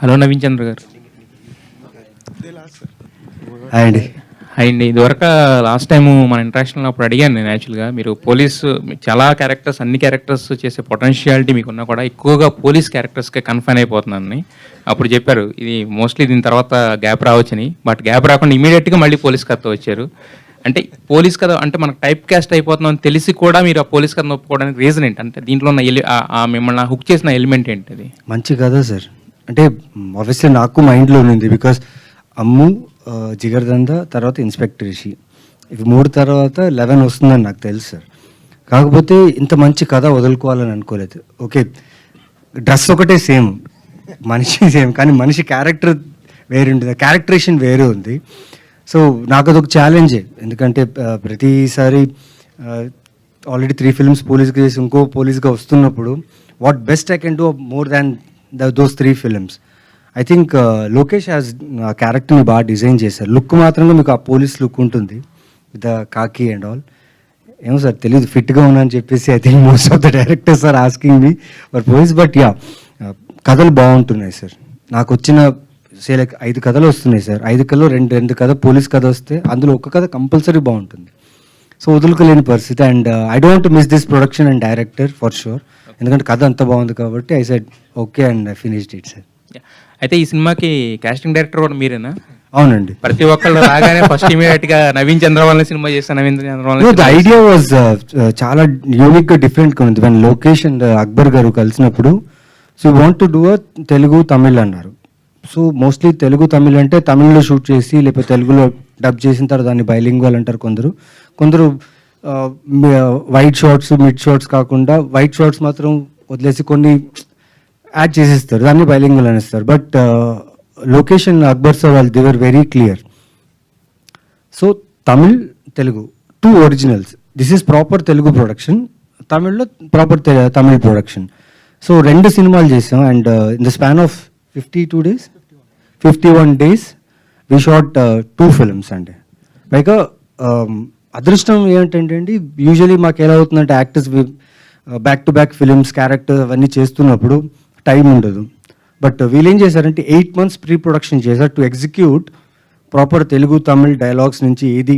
Hello Naveen చంద్ర గారు. Hi అండి. అండి. ఇదివరకు లాస్ట్ టైం మన ఇంటరాక్షన్ అప్పుడు అడిగాను నేను యాక్చువల్గా. మీరు పోలీస్ చాలా క్యారెక్టర్స్ అన్ని క్యారెక్టర్స్ చేసే పొటెన్షియాలిటీ మీకున్నా కూడా ఎక్కువగా పోలీస్ క్యారెక్టర్స్కే కన్ఫైన్ అయిపోతున్నాను అప్పుడు చెప్పారు. ఇది మోస్ట్లీ దీని తర్వాత గ్యాప్ రావచ్చని. బట్ గ్యాప్ రాకుండా ఇమీడియట్గా మళ్ళీ పోలీస్ కథ వచ్చారు. అంటే పోలీస్ కథ అంటే మనకు టైప్ కాస్ట్ అయిపోతుందని తెలిసి కూడా మీరు ఆ పోలీస్ కథ ఒప్పుకోవడానికి రీజన్ ఏంటి? అంటే దీంట్లో ఉన్న మిమ్మల్ని హుక్ చేసిన ఎలిమెంట్ ఏంటిది మంచి కదా సార్. అంటే ఆబ్వియస్లీ నాకు మైండ్లో ఉంది బికాస్ అమ్ము జిగర్దంద తర్వాత ఇన్స్పెక్టర్ రిషి. ఇవి మూడు తర్వాత లెవెన్ వస్తుందని నాకు తెలుసు సార్ కాకపోతే ఇంత మంచి కథ వదులుకోవాలని అనుకోలేదు. ఓకే డ్రెస్ ఒకటే సేమ్ మనిషి సేమ్ కానీ మనిషి క్యారెక్టర్ వేరే ఉంటుంది. క్యారెక్టరేషన్ వేరే ఉంది. సో నాకు అదొక ఛాలెంజే ఎందుకంటే ప్రతిసారి ఆల్రెడీ త్రీ ఫిల్మ్స్ పోలీస్గా చేసి ఇంకో పోలీస్గా వస్తున్నప్పుడు what best I can do more than the those three films I think Lokesh has ఆ క్యారెక్టర్ని బాగా డిజైన్ చేశారు. లుక్ మాత్రంగా మీకు ఆ పోలీస్ లుక్ ఉంటుంది. With the khaki and all ఏమో సార్ తెలియదు ఫిట్గా ఉన్నాను చెప్పేసి I think most of the directors are asking me for police but yeah కథలు బాగుంటున్నాయి సార్. నాకు వచ్చిన సే లైక్ ఐదు కథలు వస్తున్నాయి సార్. ఐదు కథలు రెండు రెండు కథ పోలీస్ కథ వస్తే అందులో ఒక కథ కంపల్సరీ బాగుంటుంది. సో వదులుకోలేని పరిస్థితి. And I don't miss this production and director for sure ఎందుకంటే కథ అంత బాగుంది కాబట్టి I said okay and I finished it sir అయితే ఈ సినిమాకి కాస్టింగ్ డైరెక్టర్ కూడా మీరేనా? అవునండి. ప్రతి ఒక్కళ్ళు రాగానే ఫస్ట్ ఇమీడియట్గా నవీన్ చంద్రబాబు సినిమా చేస్తాను నవీన్ ఐడియా వాజ్ చాలా యూనిక్గా డిఫరెంట్గా ఉంది. వెన్ లోకేష్ అండ్ అక్బర్ గారు కలిసినప్పుడు so want to do a Telugu Tamil అన్నారు. సో మోస్ట్లీ తెలుగు తమిళ్ అంటే తమిళ్ళో షూట్ చేసి లేకపోతే తెలుగులో డబ్ చేసిన తర్వాత దాన్ని బైలింగ్వల్ అంటారు కొందరు. కొందరు వైట్ షార్ట్స్ మిడ్ షార్ట్స్ కాకుండా వైట్ షార్ట్స్ మాత్రం వదిలేసి కొన్ని యాడ్ చేసేస్తారు. దాన్ని బైలింగ్వల్ అనేస్తారు బట్ లొకేషన్ అక్బర్ సార్ వాళ్ళు they were very clear so Tamil Telugu two originals this is proper Telugu production తమిళ్ళో proper Tamil production so రెండు సినిమాలు చేసాం. And in the span of fifty two days fifty one days Uh, uh, um, we shot two films అండి పైగా అదృష్టం ఏంటంటే అండి usually మాకు ఎలా అవుతుందంటే actors back to back films character అవన్నీ చేస్తున్నప్పుడు టైం ఉండదు. బట్ uh, వీళ్ళు ఏం చేశారంటే ఎయిట్ మంత్స్ ప్రీ ప్రొడక్షన్ చేశారు to execute proper Telugu Tamil dialogues నుంచి ఏది